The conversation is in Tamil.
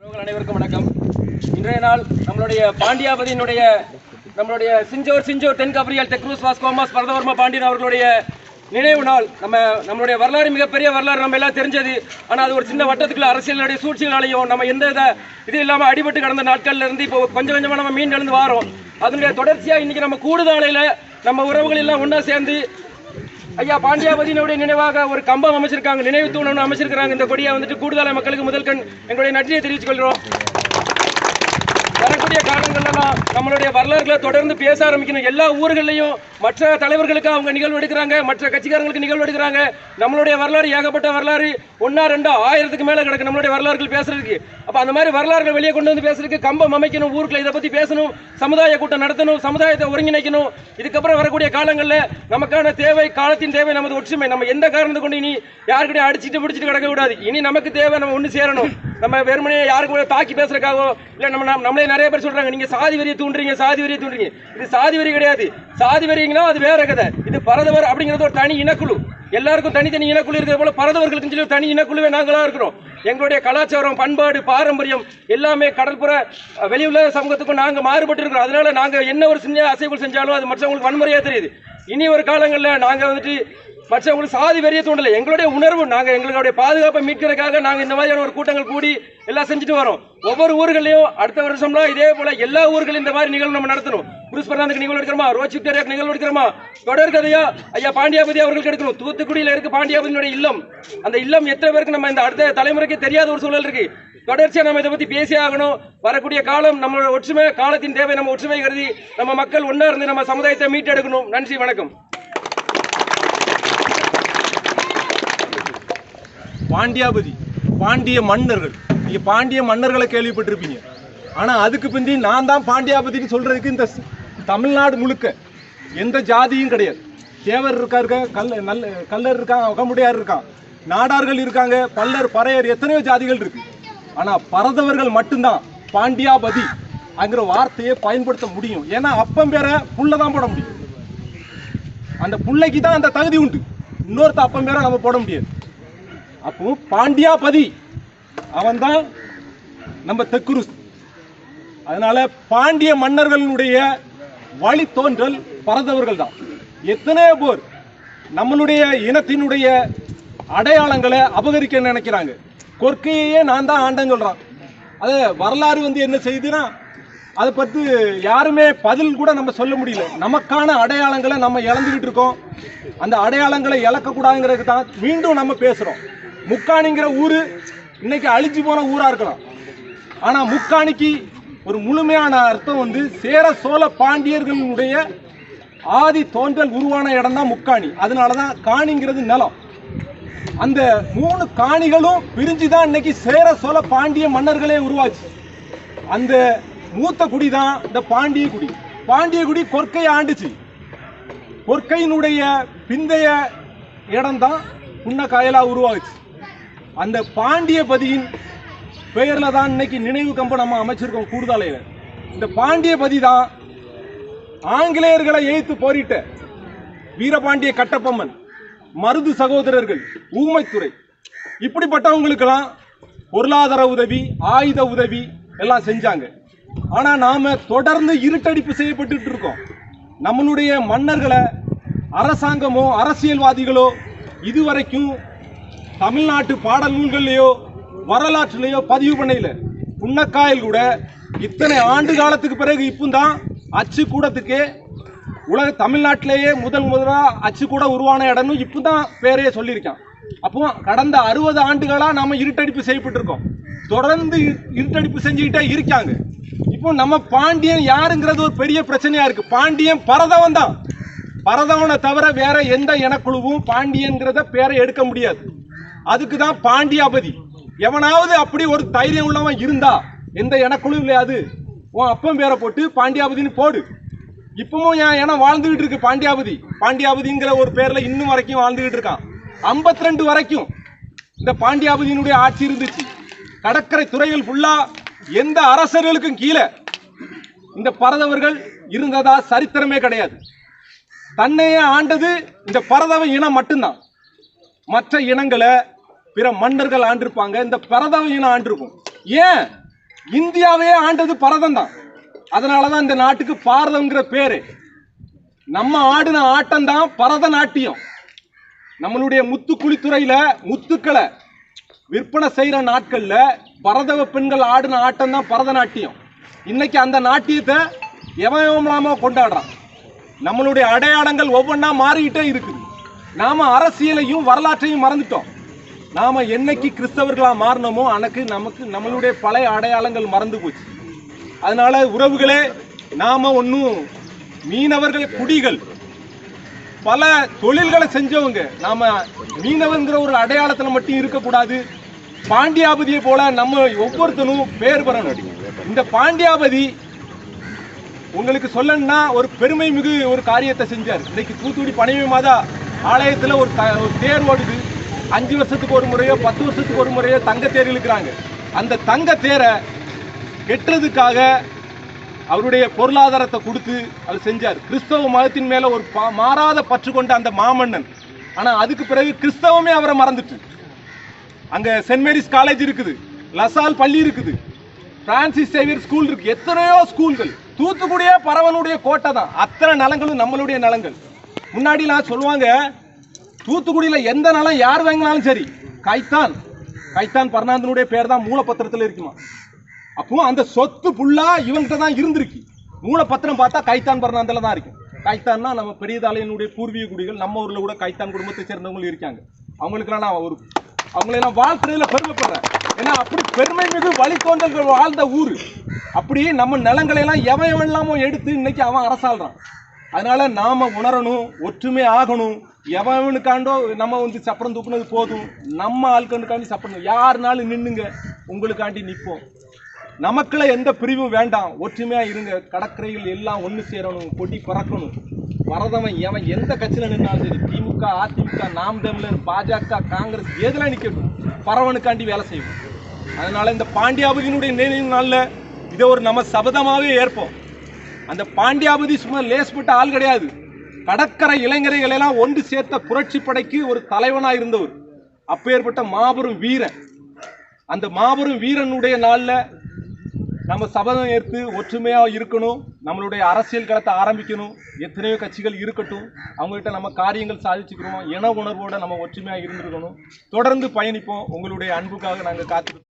அனைவருக்கும் வணக்கம். இன்றைய நாள் நம்மளுடைய பாண்டியாபதியினுடைய நம்மளுடைய சிஞ்சோர் சிஞ்சோர் தென்கபரியல் தெக்ரூஸ் வாஸ்கோமாஸ் பரதவர்மா பாண்டியன் அவர்களுடைய நினைவு நாள். நம்ம நம்மளுடைய வரலாறு மிகப்பெரிய வரலாறு நம்ம எல்லாம் தெரிஞ்சது. ஆனால் அது ஒரு சின்ன வட்டத்துக்குள்ள அரசியலுடைய சூழ்ச்சிகளாலையும் நம்ம எந்த இதை இது இல்லாமல் அடிபட்டு கடந்த நாட்கள்ல இருந்து இப்போ கொஞ்சம் கொஞ்சமாக நம்ம மீண்டு எழுந்து வாரோம். அதனுடைய தொடர்ச்சியாக இன்னைக்கு நம்ம கூடுதலையில் நம்ம உறவுகள் எல்லாம் ஒன்றா சேர்ந்து ஐயா பாண்டியாபதியினுடைய நினைவாக ஒரு கம்பம் அமைச்சிருக்காங்க நினைவு தூணம் அமைச்சிருக்காங்க இந்த கொடியை வந்துட்டு கூடுதலாக மக்களுக்கு முதல் கண் எங்களுடைய நன்றியை தெரிவித்துக் கொள்கிறோம். வரக்கூடிய காலங்கள்லாம் நம்மளுடைய வரலாறுகளை தொடர்ந்து பேச ஆரம்பிக்கணும். எல்லா ஊர்களையும் மற்ற தலைவர்களுக்கு அவங்க நிகழ்வு எடுக்கிறாங்க மற்ற கட்சிக்காரங்களுக்கு நிகழ்வு எடுக்கிறாங்க. நம்மளுடைய வரலாறு ஏகப்பட்ட வரலாறு ஒன்னா ரெண்டா ஆயிரத்துக்கு மேல கிடக்கு நம்மளுடைய வரலாறுகள் பேசுறதுக்கு. அப்ப அந்த மாதிரி வரலாறுகள் வெளியே கொண்டு வந்து பேசுறதுக்கு கம்பம் அமைக்கணும் ஊருக்குள்ள இதை பத்தி பேசணும் சமுதாய கூட்டம் நடத்தணும் சமுதாயத்தை ஒருங்கிணைக்கணும். இதுக்கப்புறம் வரக்கூடிய காலங்களில் நமக்கான தேவை காலத்தின் தேவை நமது ஒற்றுமை நம்ம எந்த காரணத்தை கொண்டு இனி யாருக்கிட்டையும் அடிச்சிட்டு பிடிச்சிட்டு கிடக்க கூடாது இனி நமக்கு தேவை நம்ம ஒன்று சேரணும். நம்ம வெறுமனே யாருக்கு கூட தாக்கி பேசுறதுக்காகவோ இல்லை நம்ம நம்மளே நிறைய பேர் சொல்றாங்க நீங்க சாதி வரியை தூண்டுறீங்க சாதி வரியை தூண்டுறீங்க. இது சாதி வரி கிடையாது. சாதி வரிங்கன்னா அது வேற கதை. இது பரதவர் அப்படிங்கிறது ஒரு தனி இனக்குழு. எல்லாருக்கும் தனித்தனி இனக்குழு இருக்கிற போல பரதவர்களுக்கு சொல்லி தனி இனக்குழுவே நாங்களா இருக்கிறோம். எங்களுடைய கலாச்சாரம் பண்பாடு பாரம்பரியம் எல்லாமே கடற்புற வெளியுள்ள சமூகத்துக்கும் நாங்கள் மாறுபட்டு இருக்கிறோம். அதனால நாங்கள் என்ன ஒரு சின்ன அசைவுகள் செஞ்சாலும் அது மற்றவங்களுக்கு வன்முறையாக தெரியுது. இனி ஒரு காலங்களில் நாங்கள் வந்துட்டு மற்றவங்களுக்கு சாதி வெறிய தூண்டல. எங்களுடைய உணர்வு நாங்கள் எங்களுடைய பாதுகாப்பை மீட்கிறதுக்காக நாங்கள் இந்த மாதிரியான ஒரு கூட்டங்கள் கூடி எல்லாம் செஞ்சுட்டு வரோம். ஒவ்வொரு ஊர்களையும் அடுத்த வருஷம்லாம் இதே போல எல்லா ஊர்களும் இந்த மாதிரி நிகழ்வு நம்ம நடத்தணும். புருஷ் பிரதாந்துக்கு நிகழ்வு எடுக்கிறோமா? ரோச் விக்டோரியாக்கு நிகழ்வு எடுக்கிறோமா? தொடர்கதையா ஐயா பாண்டியாபதி அவர்களுக்கு எடுக்கணும். தூத்துக்குடியில் இருக்கு பாண்டியாபதியினுடைய இல்லம். அந்த இல்லம் எத்தனை பேருக்கு நம்ம இந்த அடுத்த தலைமுறைக்கு தெரியாத ஒரு சூழல் இருக்கு. தொடர்ச்சியாக நம்ம இதை பற்றி பேசி ஆகணும். வரக்கூடிய காலம் நம்மளோட ஒற்றுமை காலத்தின் தேவை நம்ம ஒற்றுமை கருதி நம்ம மக்கள் ஒன்றா இருந்து நம்ம சமுதாயத்தை மீட்டெடுக்கணும். நன்றி வணக்கம். பாண்டியாபதி பாண்டிய மன்னர்கள். நீங்கள் பாண்டிய மன்னர்களை கேள்விப்பட்டிருப்பீங்க. ஆனால் அதுக்கு பிந்தி நான் தான் பாண்டியாபதின்னு சொல்கிறதுக்கு இந்த தமிழ்நாடு முழுக்க எந்த ஜாதியும் கிடையாது. தேவர் இருக்காருங்க கல் நல்ல கல்லர் இருக்காங்க அகமுடையார் இருக்கான் நாடார்கள் இருக்காங்க பல்லர் பறையர் எத்தனையோ ஜாதிகள் இருக்கு. ஆனால் பரதவர்கள் மட்டும்தான் பாண்டியாபதி அங்கிற வார்த்தையை பயன்படுத்த முடியும். ஏன்னா அப்பம் பேரை புள்ள தான் போட முடியும். அந்த புள்ளைக்கு தான் அந்த தகுதி உண்டு. இன்னொருத்த அப்பம் பேரை நம்ம போட முடியாது. அப்போ பாண்டியாபதி அவன்தான் நம்ம தெக்குருஸ் அதனால பாண்டிய மன்னர்களுடைய வழி தோன்றல் பரதவர்கள் தான் எத்தனையோ பேர் நம்மளுடைய இனத்தினுடைய அடையாளங்களை அபகரிக்க நினைக்கிறாங்க. கொற்கையே நான் தான் ஆண்டேன்னு சொல்கிறான் அது வரலாறு வந்து என்ன செய்யுதுன்னா அதை பற்றி யாருமே பதில் கூட நம்ம சொல்ல முடியல. நமக்கான அடையாளங்களை நம்ம இழந்துக்கிட்டு இருக்கோம். அந்த அடையாளங்களை இழக்கக்கூடாதுங்கிறதுக்கு தான் மீண்டும் நம்ம பேசுகிறோம் முக்காணிங்கிற ஊர் இன்னைக்கு அழிஞ்சு போன ஊராக இருக்கலாம். ஆனால் முக்காணிக்கு ஒரு முழுமையான அர்த்தம் வந்து சேர சோழ பாண்டியர்களுடைய ஆதி தோன்றல் உருவான இடம் தான் முக்காணி. அதனால தான் காணிங்கிறது நிலம். அந்த மூணு காணிகளும் பிரிஞ்சு தான் இன்னைக்கு சேர சோழ பாண்டிய மன்னர்களே உருவாச்சு. அந்த மூத்த குடி தான் இந்த பாண்டிய குடி. பாண்டிய குடி கொற்கை ஆண்டுச்சு. கொற்கையினுடைய பிந்தைய இடம்தான் காயலாக உருவாகுச்சு. அந்த பாண்டியபதியின் பெயரில் தான் இன்னைக்கு நினைவு கம்பம் நம்ம அமைச்சிருக்கோம் கூடுதலையில இந்த பாண்டியபதி தான் ஆங்கிலேயர்களை எய்த்து போரிட்ட வீரபாண்டிய கட்டப்பம்மன் மருது சகோதரர்கள் ஊமைத்துறை. இப்படிப்பட்டவங்களுக்கெல்லாம் பொருளாதார உதவி ஆயுத உதவி எல்லாம் செஞ்சாங்க. ஆனால் நாம் தொடர்ந்து இருட்டடிப்பு செய்யப்பட்டு இருக்கோம். நம்மளுடைய மன்னர்களை அரசாங்கமோ அரசியல்வாதிகளோ இதுவரைக்கும் தமிழ்நாட்டு பாடல் நூல்கள்லையோ வரலாற்றுலையோ பதிவு பண்ணல புன்னக்காயல் கூட இத்தனை ஆண்டு காலத்துக்கு பிறகு இப்போதான் அச்சு கூடத்துக்கே உலக தமிழ்நாட்டிலேயே முதல் முதலாக அச்சு கூட உருவான இடம்னு இப்போ தான் பேரையே சொல்லியிருக்கான். அப்போ கடந்த அறுபது ஆண்டுகளாக நம்ம இருட்டடிப்பு செய்யப்பட்டிருக்கோம். தொடர்ந்து இரு- இருட்டடிப்பு செஞ்சுக்கிட்டே இருக்காங்க. இப்போ நம்ம பாண்டியன் யாருங்கிறது ஒரு பெரிய பிரச்சனையா இருக்கு. பாண்டியன் பரதவன் தான் பரதவனை தவிர வேற எந்த இனக்குழுவும் பாண்டியன்கிறத பேரை எடுக்க முடியாது. அதுக்கு தான் பாண்டியாபதி. எவனாவது அப்படி ஒரு தைரியம் உள்ளவன் இருந்தா எந்த இனக்குழு இல்லையாது உன் அப்பம் பேரை போட்டு பாண்டியாபதின்னு போடு. இப்பவும் என் இனம் வாழ்ந்துகிட்டு இருக்கு பாண்டியாபதி. பாண்டியாபதிங்கிற ஒரு பேர்ல இன்னும் வரைக்கும் வாழ்ந்துகிட்டு இருக்கான். 52 வரைக்கும் இந்த பாண்டியாபதியினுடைய ஆட்சி இருந்துச்சு. கடற்கரை துறைகள் ஃபுல்லா எந்த அரசர்களுக்கும் கீழே. இந்த பரதவர்கள் இருந்ததா சரித்திரமே கிடையாது. தன்னையே ஆண்டது இந்த பரதவ இனம் மட்டும்தான். மற்ற இனங்களை பிற மன்னர்கள் ஆண்டிருப்பாங்க. இந்த பரதவ இனம் ஆண்டிருக்கும். ஏன்? இந்தியாவே ஆண்டது பரதம் தான் அதனாலதான் இந்த நாட்டுக்கு பாரதம்ங்கிற பேரு. நம்ம ஆடின ஆட்டம் தான் பரதநாட்டியம் நம்மளுடைய முத்து குளித்துறையில முத்துக்களை விற்பனை செய்யற நாட்கள்ல பரதவ பெண்கள் ஆடின ஆட்டம் தான் பரதநாட்டியம் இன்னைக்கு அந்த நாட்டியத்தை எவன் எவன்லாமோ கொண்டாடுறான்? நம்மளுடைய அடையாளங்கள் ஒவ்வொன்றா மாறிக்கிட்டே இருக்குது. நாம அரசியலையும் வரலாற்றையும் மறந்துட்டோம். நாம என்னைக்கு கிறிஸ்தவர்களா மாறினோமோ அன்னைக்கு நமக்கு நம்மளுடைய பழைய அடையாளங்கள் மறந்து போச்சு. அதனால உறவுகளே நாம ஒன்றும் மீனவர்கள் குடிகள். பல தொழில்களை செஞ்சவங்க நாம மீனவங்கிற ஒரு அடையாளத்துல மட்டும் இருக்கக்கூடாது. பாண்டியாபதியை போல நம்ம ஒவ்வொருத்தனும் பேர் பெறணும் இந்த பாண்டியாபதி உங்களுக்கு சொல்லணும்னா ஒரு பெருமை மிகு ஒரு காரியத்தை செஞ்சார். இன்னைக்கு தூத்துக்குடி பனைவி மாதா ஆலயத்தில் ஒரு த- ஒரு தேர் ஓடுது. அஞ்சு வருஷத்துக்கு ஒரு முறையோ பத்து வருஷத்துக்கு ஒரு முறையோ தங்க தேர் இழுக்கிறாங்க. அந்த தங்க தேரை கெட்டுறதுக்காக அவருடைய பொருளாதாரத்தை கொடுத்து அவர் செஞ்சார். கிறிஸ்தவ மதத்தின் மேலே ஒரு பா- மாறாத பற்று கொண்ட அந்த மாமன்னன். ஆனால் அதுக்கு பிறகு கிறிஸ்தவமே அவரை மறந்துட்டு. அங்கே சென்ட் மேரிஸ் காலேஜ் இருக்குது. லசால் பள்ளி இருக்குது. பிரான்சிஸ் சேவியர் ஸ்கூல் இருக்கு. எத்தனையோ ஸ்கூல்கள். தூத்துக்குடியே பரவனுடைய கோட்டை தான். அத்தனை நலங்களும் நம்மளுடைய நலங்கள். முன்னாடிலாம் சொல்லுவாங்க தூத்துக்குடியில எந்த நலம் யார் வாங்கினாலும் சரி கைத்தான். கைத்தான் பர்ணாந்தனுடைய பேர் தான் மூலப்பத்திரத்தில் இருக்குமா. அப்போ அந்த சொத்து ஃபுல்லாக இவங்கிட்ட தான் இருந்திருக்கு. மூலப்பத்திரம் பார்த்தா கைத்தான் பர்ணாந்தில் தான் இருக்கும் கைத்தான்னா நம்ம பெரியதாலையனுடைய பூர்வீக குடிகள் நம்ம ஊரில் கூட கைத்தான் குடும்பத்தை சேர்ந்தவங்களும் இருக்காங்க. அவங்களுக்கெல்லாம் நான் ஒரு அவங்களை நான் வாழ்த்துறதுல பெருமைப்படுறேன். ஏன்னா அப்படி பெருமை மிகு வழித்தோன்றல்கள் வாழ்ந்த ஊர். அப்படி நம்ம நிலங்களை எல்லாம் எவன் எவன் இல்லாமல் எடுத்து இன்னைக்கு அவன் அரசாள்றான். அதனால நாம உணரணும் ஒற்றுமை ஆகணும். எவனுக்காண்டோ நம்ம வந்து சப்பரம் தூக்குனது போதும். நம்ம ஆட்களுக்காண்டி சப்பரம் யாருனாலும் நின்னுங்க உங்களுக்காண்டி நிற்போம். நமக்குள்ள எந்த பிரிவும் வேண்டாம். ஒற்றுமையா இருங்க. கடற்கரையில் எல்லாம் ஒன்று சேரணும் கொடி பறக்கணும். வரதவன் எவன் எந்த கட்சியில் நின்னாலும் சரி திமுக அதிமுக நாம் தமிழர் பாஜக காங்கிரஸ் எதெல்லாம் நிற்கணும் பறவனுக்காண்டி வேலை செய்வோம். அதனால இந்த பாண்டியாபதியினுடைய நினைவு நாளில் இதை ஒரு நம்ம சபதமாகவே ஏற்போம். அந்த பாண்டியாபதி சும்மா லேஸ்பட்ட ஆள் கிடையாது. கடற்கரை இளைஞர்களை எல்லாம் ஒன்று சேர்த்த புரட்சி படைக்கு ஒரு தலைவனாக இருந்தவர். அப்பேற்பட்ட மாபெரும் வீரன். அந்த மாபெரும் வீரனுடைய நாளில் நம்ம சபதம் ஏற்று ஒற்றுமையாக இருக்கணும். நம்மளுடைய அரசியல் களத்தை ஆரம்பிக்கணும். எத்தனையோ கட்சிகள் இருக்கட்டும். அவங்ககிட்ட நம்ம காரியங்கள் சாதிச்சுக்கிறோம். இன உணர்வோடு நம்ம ஒற்றுமையாக இருந்திருக்கணும். தொடர்ந்து பயணிப்போம். உங்களுடைய அன்புக்காக நாங்கள் காத்து